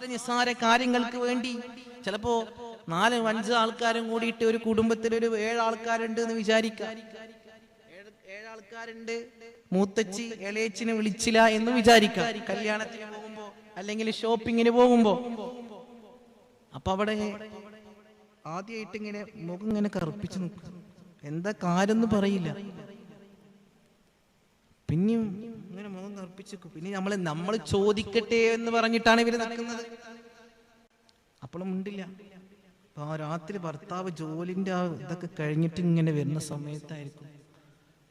നിസ്സാര കാര്യങ്ങൾക്ക് വേണ്ടി. ചിലപ്പോ നാല് അഞ്ച് ആൾക്കാരും കൂടിയിട്ട് ഒരു കുടുംബത്തിൽ ഒരു ഏഴ് ആൾക്കാരുണ്ട് എന്ന് വിചാരിക്കാം. ഏഴ് ആൾക്കാരുണ്ട് മൂത്തച്ചി ഇളയച്ചിനെ വിളിച്ചില്ല എന്ന് വിചാരിക്കാം. കല്യാണത്തിന് പോകുമ്പോ അല്ലെങ്കിൽ ഷോപ്പിങ്ങിന് പോകുമ്പോ. അപ്പൊ അവിടെ ആദ്യമായിട്ട് ഇങ്ങനെ മുഖം ഇങ്ങനെ കറുപ്പിച്ചു നിൽക്കും. എന്താ കാര്യം പറയില്ല. പിന്നെയും മുഖം പിന്നെ നമ്മൾ നമ്മൾ ചോദിക്കട്ടെ എന്ന് പറഞ്ഞിട്ടാണ് ഇവർ നിൽക്കുന്നത് അപ്പോഴും ഉണ്ടില്ല ആ രാത്രി ഭർത്താവ് ജോലിന്റെ ആ ഇതൊക്കെ കഴിഞ്ഞിട്ട് ഇങ്ങനെ വരുന്ന സമയത്തായിരിക്കും.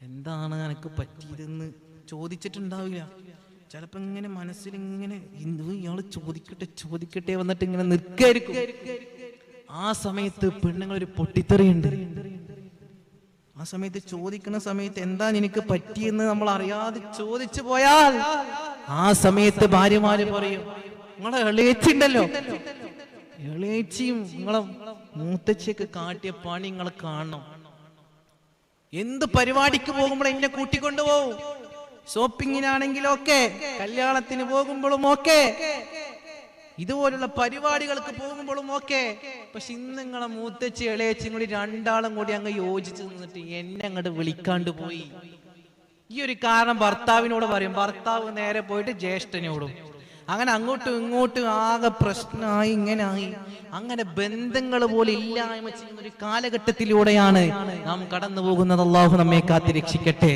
എന്താണ് എനക്ക് പറ്റിയതെന്ന് ചോദിച്ചിട്ടുണ്ടാവില്ല. ചിലപ്പോ ഇങ്ങനെ മനസ്സിൽ ഇങ്ങനെ ഇയാൾ ചോദിക്കട്ടെ ചോദിക്കട്ടെ വന്നിട്ട് ഇങ്ങനെ നിൽക്കായിരിക്കും. ആ സമയത്ത് പെണ്ണുങ്ങൾ ഒരു പൊട്ടിത്തെറിയുണ്ട്. ആ സമയത്ത് ചോദിക്കുന്ന സമയത്ത് എന്താ നിനക്ക് പറ്റിയെന്ന് നമ്മൾ അറിയാതെ ചോദിച്ചു പോയാൽ ആ സമയത്ത് ഭാര്യമാര് പറയും നിങ്ങളെ എളിയച്ചുണ്ടല്ലോ എളിയച്ചിയും നിങ്ങളെ മൂത്തച്ചിയൊക്കെ കാട്ടിയ പണി നിങ്ങൾ കാണണം. എന്ത് പരിപാടിക്ക് പോകുമ്പോൾ എന്നെ കൂട്ടിക്കൊണ്ടു പോവും ഷോപ്പിങ്ങിനാണെങ്കിലും ഒക്കെ കല്യാണത്തിന് പോകുമ്പോഴും ഒക്കെ. ഇതുപോലുള്ള പരിപാടികൾക്ക് പോകുമ്പോഴും ഒക്കെ പക്ഷെ ഇന്ന് നിങ്ങളെ മൂത്തച്ചി ഇളയച്ചും കൂടി രണ്ടാളും കൂടി അങ്ങ് യോജിച്ച് നിന്നിട്ട് എന്നെ അങ്ങോട്ട് വിളിക്കാണ്ട് പോയി. ഈ ഒരു കാരണം ഭർത്താവിനോട് പറയും. ഭർത്താവ് നേരെ പോയിട്ട് ജ്യേഷ്ഠനോടും. അങ്ങനെ അങ്ങോട്ടും ഇങ്ങോട്ടും ആകെ പ്രശ്നമായി ഇങ്ങനെ ആയി അങ്ങനെ ബന്ധങ്ങൾ പോലെ ഇല്ലായ്മ ചെയ്യുന്ന ഒരു കാലഘട്ടത്തിലൂടെയാണ് നാം കടന്നു പോകുന്നത് അള്ളാഹു നമ്മെ കാത്തി രക്ഷിക്കട്ടെ